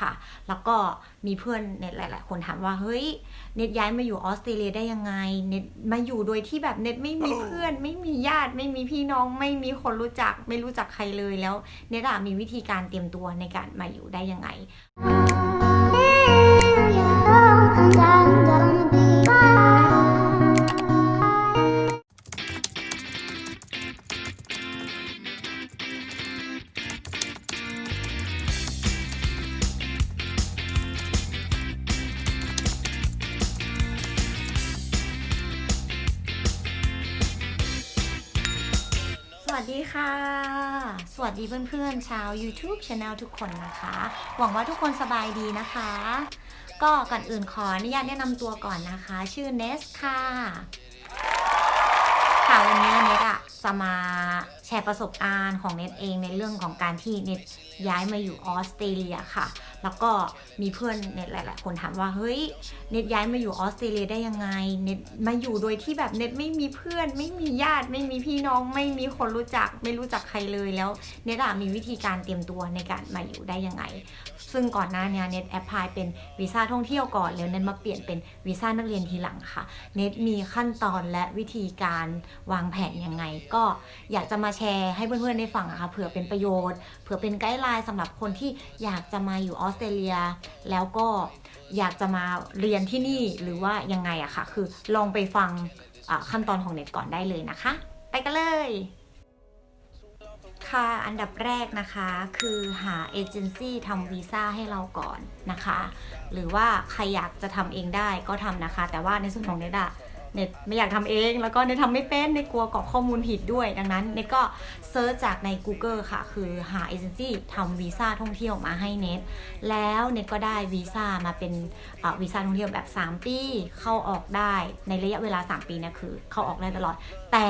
ค่ะ แล้วก็มีเพื่อนเน็ตหลาย ๆ คนถามว่าเฮ้ยเน็ตย้ายมาอยู่ออสเตรเลียได้ยังไง เน็ตมาอยู่โดยที่แบบเน็ตไม่มีเพื่อน ไม่มีญาติ ไม่มีพี่น้อง ไม่มีคนรู้จัก ไม่รู้จักใครเลยแล้ว เน็ตมีวิธีการเตรียมตัวในการมาอยู่ได้ยังไง ค่ะ สวัสดีเพื่อนๆชาว YouTube Channel ทุกคนนะคะ หวังว่าทุกคนสบายดีนะคะ ก็ก่อนอื่นขออนุญาตแนะนำตัวก่อนนะคะ ชื่อเนสค่ะ ค่ะวันนี้เนสอะจะมาแชร์ประสบการณ์ของเนสเองในเรื่องของการที่เนสย้ายมาอยู่ออสเตรเลียค่ะ แล้วก็มีเพื่อนเน็ตหลาย ๆ คนถามว่าเฮ้ยเน็ตย้ายมาอยู่ออสเตรเลียได้ยังไงเน็ตมาอยู่โดยที่แบบเน็ตไม่มีเพื่อน ไม่มีญาติไม่มีพี่น้อง ไม่มีคนรู้จัก ไม่รู้จักใครเลยแล้วเน็ตอะมีวิธีการเตรียมตัวในการมาอยู่ได้ยังไง ซึ่งก่อนหน้าเนี้เน็ตแอพพลายเป็นวีซ่าท่องเที่ยวก่อนแล้วเน็ตมาเปลี่ยนเป็นวีซ่านักเรียนทีหลังค่ะเน็ตมีขั้นตอนและวิธีการวางแผนยังไง ก็อยากจะมาแชร์ให้เพื่อน ๆ ได้ฟังอะค่ะเผื่อเป็นประโยชน์เผื่อเป็นไกด์ไลน์สำหรับคนที่อยากจะมาอยู่ออสสเตรเลีย แล้วก็อยากจะมาเรียนที่นี่หรือว่ายังไงอะค่ะ คือลองไปฟังขั้นตอนของเน็ตก่อนได้เลยนะคะ ไปกันเลยค่ะ อันดับแรกนะคะคือหาเอเจนซี่ทำวีซ่าให้เราก่อนนะคะ หรือว่าใครอยากจะทำเองได้ก็ทำนะคะ แต่ว่าในส่วนของเน็ตอะ เน็ตไม่อยากทำเอง แล้วก็เน็ตทำไม่เป็นเน็ตกลัวกรอกข้อมูลผิดด้วย ดังนั้นเน็ตก็เซิร์ชจากใน Google ค่ะ คือหาเอเจนซี่ทำวีซ่าท่องเที่ยวมาให้เน็ตแล้วเน็ตก็ได้วีซ่ามาเป็นวีซ่าท่องเที่ยวแบบ 3 ปี เข้าออกได้ในระยะเวลา 3 ปีนะคือ เข้าออกได้ตลอดแต่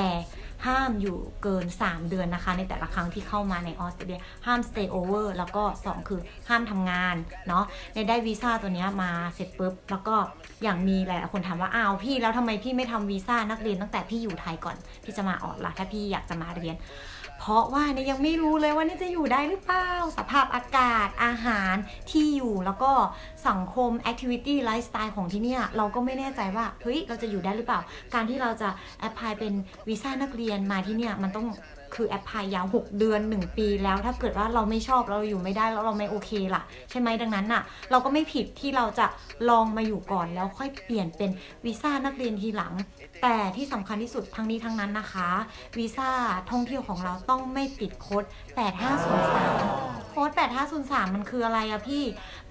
ห้ามอยู่เกิน 3 เดือนนะคะ ในแต่ละครั้งที่เข้ามาในออสเตรเลียห้าม stay over แล้วก็ 2 คือห้ามทำงานเนาะในได้วีซ่าตัวเนี้ยมาเสร็จปุ๊บ แล้วก็อย่างมีหลายๆคนถามว่าอ้าวพี่แล้วทำไมพี่ไม่ทำวีซ่านักเรียนตั้งแต่พี่อยู่ไทยก่อนที่จะมาออกล่ะถ้าพี่อยากจะมาเรียน เพราะว่าเนี่ยยังไม่รู้เลยว่าเนี่ยจะอยู่ได้หรือเปล่า สภาพอากาศอาหารที่อยู่แล้วก็สังคมแอคทิวิตี้ไลฟ์สไตล์ของที่เนี่ยเราก็ไม่แน่ใจว่าเฮ้ยเราจะอยู่ได้หรือเปล่า การที่เราจะแอพพลายเป็นวีซ่านักเรียนมาที่เนี่ยมันต้อง คือแอพพลายยาว 6 เดือน 1 ปีแล้ว ถ้าเกิดว่าเราไม่ชอบเราอยู่ไม่ได้แล้วเราไม่โอเคล่ะ ใช่ไหมดังนั้นน่ะ เราก็ไม่ผิดที่เราจะลองมาอยู่ก่อนแล้วค่อยเปลี่ยนเป็นวีซ่านักเรียนทีหลัง แต่ที่สำคัญที่สุดทั้งนี้ทั้งนั้นนะคะวีซ่าท่องเที่ยวของเราต้องไม่ติดโค้ด8503โค้ด8503 มันคืออะไรอะพี่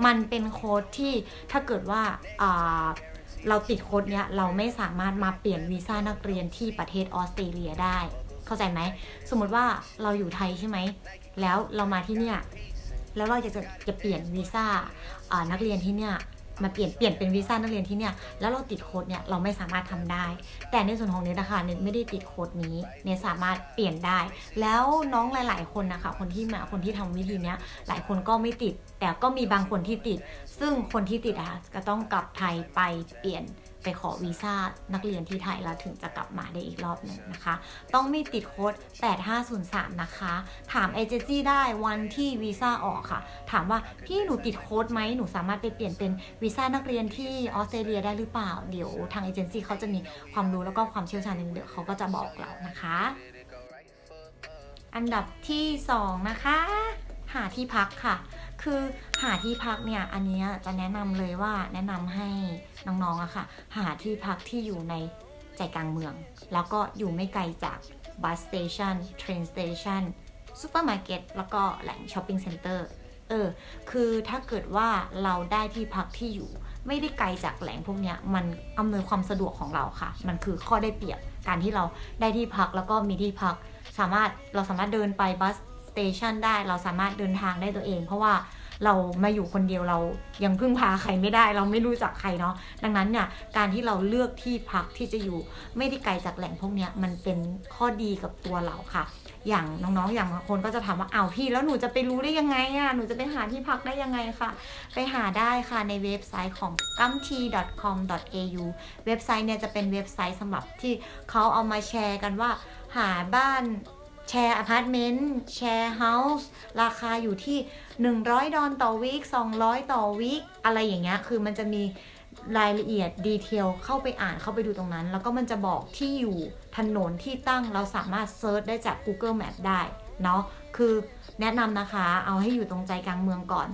มันเป็นโค้ดที่ถ้าเกิดว่าเราติดโค้ดเนี้ยเราไม่สามารถมาเปลี่ยนวีซ่านักเรียนที่ประเทศออสเตรเลียได้ เข้าใจไหม สมมติว่าเราอยู่ไทยใช่ไหม แล้วเรามาที่เนี่ยแล้วเราจะจะจะเปลี่ยนวีซ่านักเรียนที่เนี่ยมาเปลี่ยนเปลี่ยนเป็นวีซ่านักเรียนที่เนี่ยแล้วเราติดโค้ดเนี่ยเราไม่สามารถทำได้ แต่ในส่วนของเนทนะคะเนทไม่ได้ติดโค้ดนี้เนทสามารถเปลี่ยนได้ แล้วน้องหลาย ๆ คนนะคะคนที่มาคนที่ทำวิธีเนี้ยหลายคนก็ไม่ติด แต่ก็มีบางคนที่ติด ซึ่งคนที่ติดอะก็ต้องกลับไทยไปเปลี่ยน ไปขอวีซ่านักเรียนที่ไทยแล้วถึงจะกลับมาได้อีกรอบหนึ่งนะคะ ต้องไม่ติดโค้ด 8503 นะคะ ถามเอเจนซี่ได้วันที่วีซ่าออกค่ะ ถามว่าพี่หนูติดโค้ดไหมหนูสามารถไปเปลี่ยนเป็นวีซ่านักเรียนที่ออสเตรเลียได้หรือเปล่า เดี๋ยวทางเอเจนซี่เขาจะมีความรู้แล้วก็ความเชี่ยวชาญเดี๋ยวเขาก็จะบอกเรานะคะ อันดับที่ 2 นะคะ หาที่พักค่ะ คือหาที่พักเนี่ยอันนี้จะแนะนำเลยว่าแนะนำให้น้องๆอะค่ะ หาที่พักที่อยู่ในใจกลางเมือง แล้วก็อยู่ไม่ไกลจากบัสสเตชันเทรนสเตชันซูเปอร์มาร์เก็ตแล้วก็แหล่งช้อปปิ้งเซ็นเตอร์เออคือถ้าเกิดว่าเราได้ที่พักที่อยู่ ไม่ได้ไกลจากแหล่งพวกนี้มันอำนวยความสะดวกของเราค่ะ มันคือข้อได้เปรียบการที่เราได้ที่พักแล้วก็มีที่พัก สามารถเราสามารถเดินไปบัสสเตชันได้เราสามารถเดินทางได้ตัวเอง เพราะว่า เรามาอยู่คนเดียวเรายังพึ่งพาใครไม่ได้ เราไม่รู้จักใครเนาะดังนั้นเนี่ยการที่เราเลือกที่พักที่จะอยู่ไม่ได้ไกลจากแหล่งพวกนี้มันเป็นข้อดีกับตัวเราค่ะ อย่างน้องๆ อย่างบางคนก็จะถามว่าอ้าวพี่แล้วหนูจะไปรู้ได้ยังไงอะหนูจะไปหาที่พักได้ยังไงค่ะ ไปหาได้ค่ะในเว็บไซต์ของ gumtree.com.au เว็บไซต์เนี่ยจะเป็นเว็บไซต์สำหรับที่เขาเอามาแชร์กันว่าหาบ้าน แชร์อพาร์ตเมนต์แชร์เฮาส์ราคาอยู่ที่ 100 ดอลต่อวีค200 ต่อวีคอะไรอย่างเงี้ยคือมันจะมีรายละเอียดดีเทลเข้าไปอ่านเข้าไปดูตรงนั้น แล้วก็มันจะบอกที่อยู่ถนนที่ตั้งเราสามารถเซิร์ชได้จาก Google Map ได้เนาะคือแนะนำนะคะเอาให้อยู่ตรงใจกลางเมืองก่อน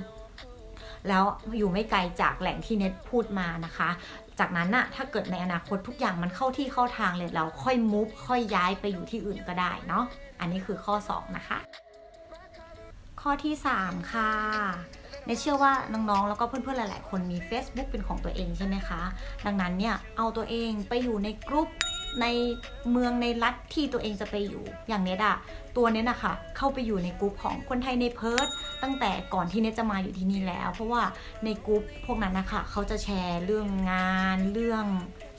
แล้วอยู่ไม่ไกลจากแหล่งที่เน็ตพูดมานะคะ จากนั้นน่ะถ้าเกิดในอนาคตทุกอย่างมันเข้าที่เข้าทางเลยเราค่อยมุฟค่อยย้ายไปอยู่ที่อื่นก็ได้เนาะอันนี้คือข้อ 2 นะคะ ข้อที่ 3 ค่ะในเชื่อว่าน้องๆ แล้วก็เพื่อนๆ หลายๆ คนมี Facebook เป็นของตัวเองใช่ไหมคะ ดังนั้นเนี่ย เอาตัวเองไปอยู่ในกลุ่ม ในเมืองในรัฐที่ตัวเองจะไปอยู่อย่างเน็ตอะตัวเน็ตอะค่ะเข้าไปอยู่ในกลุ่มของคนไทยในเพิร์ทตั้งแต่ก่อนที่เน็ตจะมาอยู่ที่นี่แล้ว เพราะว่าในกลุ่มพวกนั้นนะคะเขาจะแชร์เรื่องงานเรื่อง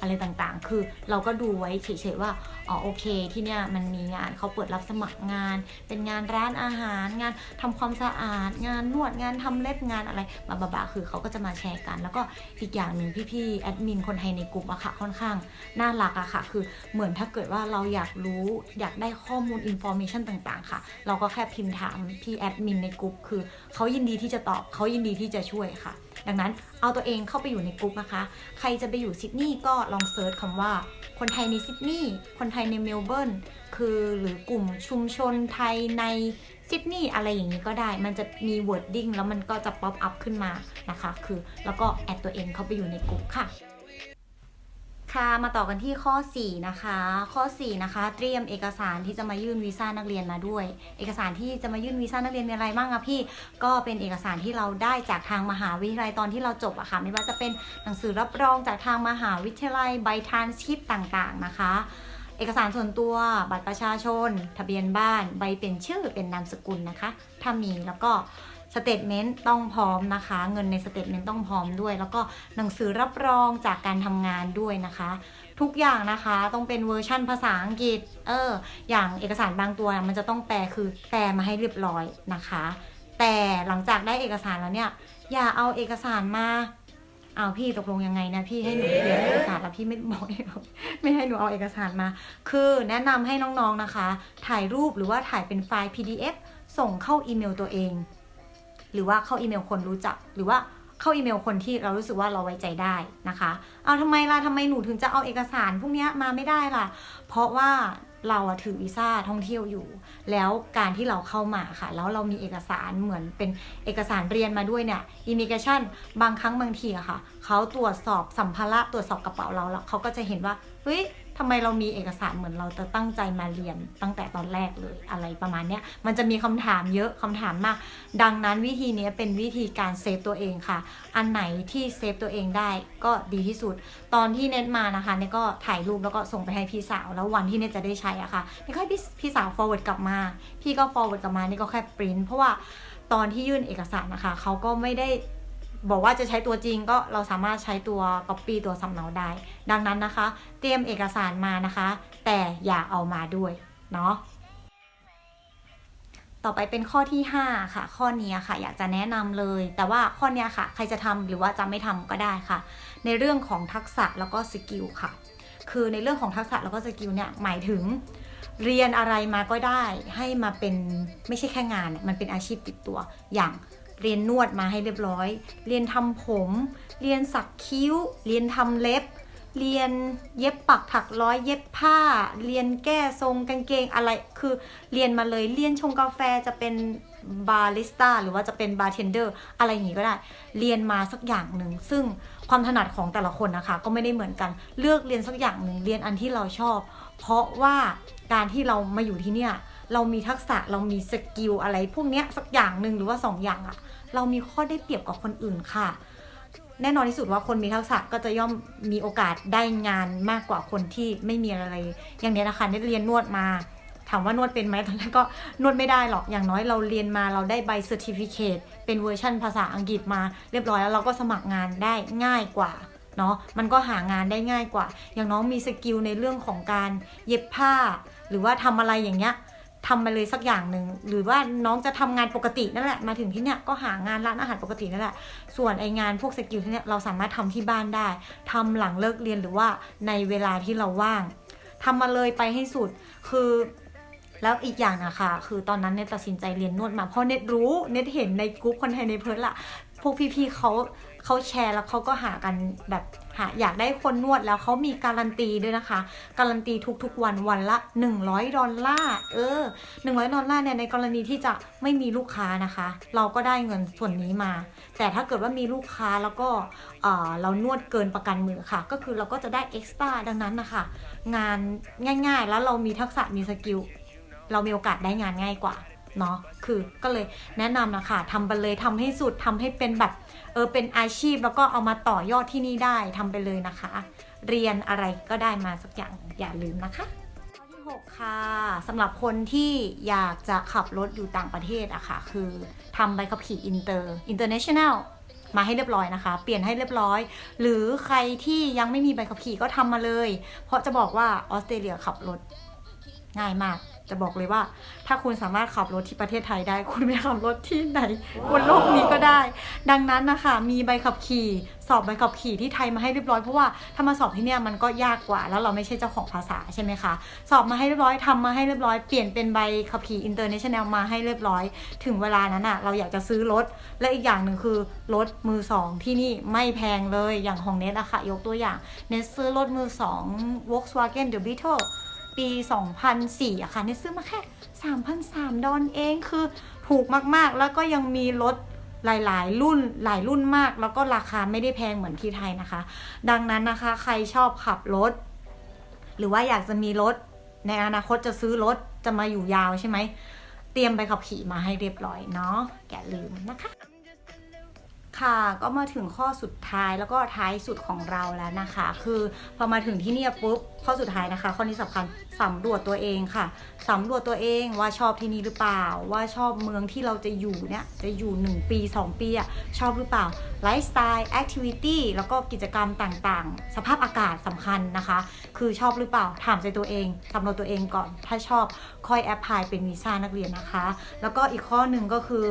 อะไรต่างๆ คือเราก็ดูไว้เฉยๆว่า อ๋อโอเค ที่เนี่ยมันมีงานเขาเปิดรับสมัครงาน เป็นงานร้านอาหาร งานทำความสะอาด งานนวด งานทำเล็บ งานอะไรบาบาๆคือเขาก็จะมาแชร์กัน แล้วก็อีกอย่างหนึ่งพี่ๆแอดมินคนไทยในกลุ่มอะค่ะค่อนข้างน่ารักอะค่ะ คือเหมือนถ้าเกิดว่าเราอยากรู้อยากได้ข้อมูลอินโฟมิชันต่างๆ ค่ะ เราก็แค่พิมพ์ถามพี่แอดมินในกลุ่มคือเขายินดีที่จะตอบเขายินดีที่จะช่วยค่ะ ดังนั้นเอาตัวเองเข้าไปอยู่ในกลุ่มนะคะ ใครจะไปอยู่ซิดนีย์ก็ลองเซิร์ชคำว่า คนไทยในซิดนีย์คนไทยในเมลเบิร์นคือหรือกลุ่มชุมชนไทยในซิดนีย์อะไรอย่างนี้ก็ได้ มันจะมีวอร์ดดิ้งแล้วมันก็จะป๊อปอัพขึ้นมานะคะ คือแล้วก็แอดตัวเองเข้าไปอยู่ในกลุ่มค่ะ ค่ะมาต่อกันที่ข้อ 4 นะคะ ข้อ 4 นะคะ เตรียมเอกสารที่จะมายื่นวีซ่านักเรียนมาด้วย เอกสารที่จะมายื่นวีซ่านักเรียนมีอะไรบ้างอะพี่ ก็เป็นเอกสารที่เราได้จากทางมหาวิทยาลัยตอนที่เราจบอะค่ะ ไม่ว่าจะเป็นหนังสือรับรองจากทางมหาวิทยาลัยใบทานสคริปต่างๆนะคะ เอกสารส่วนตัวบัตรประชาชน ทะเบียนบ้าน ใบเป็นชื่อเป็นนามสกุลนะคะ ถ้ามีแล้วก็ สเตทเมนต์ต้องพร้อมนะคะ เงินในสเตทเมนต์ต้องพร้อมด้วย แล้วก็หนังสือรับรองจากการทำงานด้วยนะคะ ทุกอย่างนะคะต้องเป็นเวอร์ชั่นภาษาอังกฤษเอออย่างเอกสารบางตัวมันจะต้องแปลคือแปลมาให้เรียบร้อยนะคะ แต่หลังจากได้เอกสารแล้วเนี่ยอย่าเอาเอกสารมาเอาพี่ตกลงยังไงนะพี่ให้หนูเรียนเอกสารแล้วพี่ไม่บอกเราไม่ให้หนูเอาเอกสารมา คือแนะนำให้น้องๆนะคะ ถ่ายรูปหรือว่าถ่ายเป็นไฟล์ PDF ส่งเข้าอีเมลตัวเอง หรือว่าเข้าอีเมลคนรู้จัก หรือว่าเข้าอีเมลคนที่เรารู้สึกว่าเราไว้ใจได้นะคะ เอาทำไมล่ะทำไมหนูถึงจะเอาเอกสารพวกนี้มาไม่ได้ล่ะ เพราะว่าเราถือวีซ่าท่องเที่ยวอยู่ แล้วการที่เราเข้ามาค่ะ แล้วเรามีเอกสารเหมือนเป็นเอกสารเรียนมาด้วยเนี่ยอิมิเกชันบางครั้งบางทีอะค่ะ เขาตรวจสอบสัมภาระตรวจสอบกระเป๋าเราแล้วเขาก็จะเห็นว่า เฮ้ย ทำไมเรามีเอกสารเหมือนเราจะตั้งใจมาเรียนตั้งแต่ตอนแรกเลยอะไรประมาณเนี้ยมันจะมีคำถามเยอะคำถามมาก ดังนั้นวิธีนี้เป็นวิธีการเซฟตัวเองค่ะ อันไหนที่เซฟตัวเองได้ก็ดีที่สุด ตอนที่เน็ตมานะคะเน็ตก็ถ่ายรูปแล้วก็ส่งไปให้พี่สาวแล้ววันที่เน็ตจะได้ใช้อะค่ะเน็ตก็ให้พี่พี่สาว forward กลับมา พี่ก็ forward กลับมานี่ก็แค่ปริ้นเพราะว่าตอนที่ยื่นเอกสารนะคะเขาก็ไม่ได้ บอกว่าจะใช้ตัวจริงก็เราสามารถใช้ตัว copy ตัวสำเนาได้ ดังนั้นนะคะ เตรียมเอกสารมานะคะ แต่อย่าเอามาด้วยเนาะต่อไปเป็นข้อที่ 5 ค่ะ ข้อนี้ค่ะ อยากจะแนะนำเลย แต่ว่าข้อนี้ค่ะ ใครจะทำหรือว่าจะไม่ทำก็ได้ค่ะ ในเรื่องของทักษะแล้วก็สกิลค่ะ คือในเรื่องของทักษะแล้วก็สกิลเนี่ยหมายถึง เรียนอะไรมาก็ได้ ให้มาเป็นไม่ใช่แค่งาน มันเป็นอาชีพติดตัวอย่าง เรียนนวดมาให้เรียบร้อย เรียนทำผม เรียนสักคิ้ว เรียนทำเล็บ เรียนเย็บปักถักร้อย เย็บผ้า เรียนแก้ทรงกางเกงอะไร คือเรียนมาเลย เรียนชงกาแฟจะเป็นบาริสต้าหรือว่าจะเป็นบาร์เทนเดอร์อะไรอย่างงี้ก็ได้ เรียนมาสักอย่างหนึ่ง ซึ่งความถนัดของแต่ละคนนะคะ ก็ไม่ได้เหมือนกัน เลือกเรียนสักอย่างหนึ่ง เรียนอันที่เราชอบ เพราะว่าการที่เรามาอยู่ที่เนี่ย เรามีทักษะเรามีสกิลอะไร พวกเนี้ยสักอย่างหนึ่งหรือว่าสองอย่างอะ เรามีข้อได้เปรียบกับคนอื่นค่ะ แน่นอนที่สุดว่าคนมีทักษะก็จะย่อมมีโอกาสได้งานมากกว่าคนที่ไม่มีอะไร อย่างเนี้ยนะคะได้เรียนนวดมาถามว่านวดเป็นไหมตอนแรกก็นวดไม่ได้หรอกอย่างน้อยเราเรียนมาเราได้ใบเซอร์ติฟิเคตเป็นเวอร์ชันภาษาอังกฤษมาเรียบร้อยแล้วเราก็สมัครงานได้ง่ายกว่าเนาะมันก็หางานได้ง่ายกว่า อย่างน้องมีสกิลในเรื่องของการเย็บผ้า หรือว่าทำอะไรอย่างเงี้ย ทำมาเลยสักอย่างหนึ่งหรือว่าน้องจะทำงานปกตินั่นแหละมาถึงที่เนี่ยก็หางานร้านอาหารปกตินั่นแหละ ส่วนไองานพวกสกิลที่เนี่ยเราสามารถทำที่บ้านได้ทำหลังเลิกเรียนหรือว่าในเวลาที่เราว่างทำมาเลยไปให้สุดคือแล้วอีกอย่างนะคะคือตอนนั้นเน็ตตัดสินใจเรียนนวดมาเพราะเน็ตรู้เน็ตเห็นในกลุ่มคนไทยในเพิร์ลอะพวกพี่ๆเขา เขาแชร์แล้วเขาก็หากันแบบหาอยากได้คนนวดแล้วเขามีการันตีด้วยนะคะ การันตีทุกๆวันวันละ 100 ดอลลาร์เออ 100 ดอลลาร์เนี่ยในกรณีที่จะไม่มีลูกค้านะคะ เราก็ได้เงินส่วนนี้มา แต่ถ้าเกิดว่ามีลูกค้าแล้วก็เออเรานวดเกินประกันมือค่ะ ก็คือเราก็จะได้เอ็กซ์ตร้าดังนั้นนะคะ งานง่ายๆ แล้วเรามีทักษะมีสกิลเรามีโอกาสได้งานง่ายกว่า เนาะคือก็เลยแนะนำนะคะทำไปเลยทำให้สุดทำให้เป็นแบบเออเป็นอาชีพแล้วก็เอามาต่อยอดที่นี่ได้ทำไปเลยนะคะ เรียนอะไรก็ได้มาสักอย่างอย่าลืมนะคะข้อที่ 6 ค่ะสำหรับคนที่อยากจะขับรถอยู่ต่างประเทศอะค่ะ คือทำใบขับขี่อินเตอร์ international มาให้เรียบร้อยนะคะ เปลี่ยนให้เรียบร้อย หรือใครที่ยังไม่มีใบขับขี่ก็ทำมาเลย เพราะจะบอกว่าออสเตรเลียขับรถง่ายมาก จะบอกเลยว่า ถ้าคุณสามารถขับรถที่ประเทศไทยได้ คุณไปขับรถที่ไหนบนโลกนี้ก็ได้ ดังนั้นนะคะ มีใบขับขี่ สอบใบขับขี่ที่ไทยมาให้เรียบร้อยเพราะว่าถ้ามาสอบที่เนี่ยมันก็ยากกว่า แล้วเราไม่ใช่เจ้าของภาษาใช่ไหมคะ สอบมาให้เรียบร้อยทำมาให้เรียบร้อยเปลี่ยนเป็นใบขับขี่อินเตอร์เนชั่นแนลมาให้เรียบร้อย ถึงเวลานั้นอะเราอยากจะซื้อรถและอีกอย่างหนึ่งคือรถมือสองที่นี่ไม่แพงเลยอย่างของเนทอะค่ะยกตัวอย่างเนทซื้อรถมือสอง Volkswagen The Beetle ปี 2004อะค่ะเนี่ยซื้อมาแค่ 3,300 ดอลเองคือถูกมากๆ แล้วก็ยังมีรถหลายๆ รุ่นหลายรุ่นมาก แล้วก็ราคาไม่ได้แพงเหมือนที่ไทยนะคะ ดังนั้นนะคะใครชอบขับรถ หรือว่าอยากจะมีรถ ในอนาคตจะซื้อรถจะมาอยู่ยาวใช่ไหม เตรียมไปขับขี่มาให้เรียบร้อยเนาะอย่าลืมนะคะ ค่ะก็มาถึงข้อสุดท้ายแล้วก็ท้ายสุดของเราแล้วนะคะ คือพอมาถึงที่เนี่ยปุ๊บ ข้อสุดท้ายนะคะ ข้อนี้สำคัญสำรวจตัวเองค่ะสำรวจตัวเองว่าชอบที่นี่หรือเปล่า ว่าชอบเมืองที่เราจะอยู่เนี่ยจะอยู่ 1 ปี 2 ปีอะชอบหรือเปล่าไลฟ์สไตล์แอคทิวิตี้แล้วก็กิจกรรมต่างๆ สภาพอากาศสำคัญนะคะ คือชอบหรือเปล่าถามใจตัวเองสำรวจตัวเองก่อน ถ้าชอบค่อยแอปพลายเป็นวีซ่านักเรียนนะคะ แล้วก็อีกข้อหนึ่งก็คือ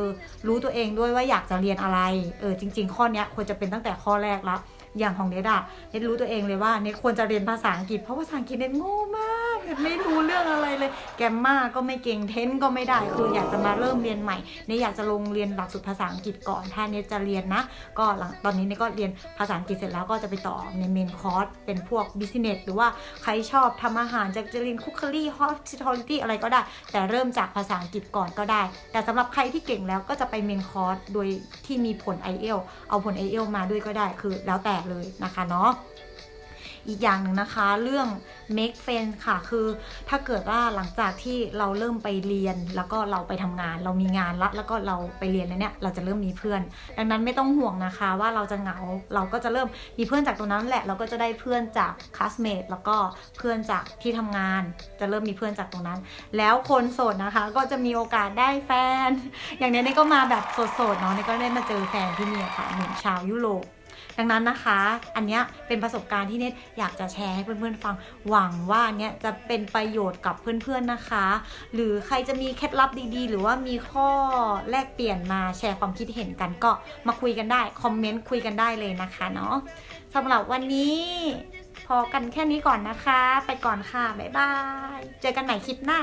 รู้ตัวเองด้วยว่าอยากจะเรียนอะไรเออจริง ๆ ข้อนี้ควรจะเป็นตั้งแต่ข้อแรกละ อย่างของเนทอะเนทรู้ตัวเองเลยว่าเนทควรจะเรียนภาษาอังกฤษเพราะภาษาอังกฤษเนทโง่มากเนทไม่รู้เรื่องอะไรเลย แกมมาก็ไม่เก่งเทนก็ไม่ได้คืออยากจะมาเริ่มเรียนใหม่เนทอยากจะลงเรียนหลักสูตรภาษาอังกฤษก่อนถ้าเนทจะเรียนนะ ก็หลังตอนนี้เนทก็เรียนภาษาอังกฤษเสร็จแล้วก็จะไปต่อในเมนคอร์สเป็นพวกบิสเนสหรือว่าใครชอบทำอาหารจากจะเรียนคุกค r ี hospitality อะไรก็ได้ แต่เริ่มจากภาษาอังกฤษก่อนก็ได้ แต่สำหรับใครที่เก่งแล้วก็จะไปเมนคอร์สโดยที่มีผล i อ l เอาผล i อ l มาด้วยก็ได้คือแล้วแต่เลยนะคะเนาะอีกอย่างหนึ่งนะคะเรื่อง make friends ค่ะ คือถ้าเกิดว่าหลังจากที่เราเริ่มไปเรียนแล้วก็เราไปทำงาน เรามีงานละแล้วก็เราไปเรียนแล้วเนี่ยเราจะเริ่มมีเพื่อน ดังนั้นไม่ต้องห่วงนะคะว่าเราจะเหงาเราก็จะเริ่มมีเพื่อนจากตรงนั้นแหละ เราก็จะได้เพื่อนจากคลาสเมทแล้วก็เพื่อนจากที่ทำงาน จะเริ่มมีเพื่อนจากตรงนั้น แล้วคนโสดนะคะก็จะมีโอกาสได้แฟน อย่างนี้เนี่ยก็มาแบบโสดๆเนาะเนี่ยก็ได้มาเจอแฟนที่นี่ค่ะหนุ่มชาวยุโรป ดังนั้นนะคะ อันเนี้ยเป็นประสบการณ์ที่เน็ตอยากจะแชร์ให้เพื่อนๆฟัง หวังว่าเนี้ยจะเป็นประโยชน์กับเพื่อนๆนะคะ หรือใครจะมีเคล็ดลับดีๆ หรือว่ามีข้อแลกเปลี่ยนมาแชร์ความคิดเห็นกันก็มาคุยกันได้ คอมเมนต์คุยกันได้เลยนะคะเนาะสำหรับวันนี้พอกันแค่นี้ก่อนนะคะ ไปก่อนค่ะ บ๊ายบาย เจอกันใหม่คลิปหน้า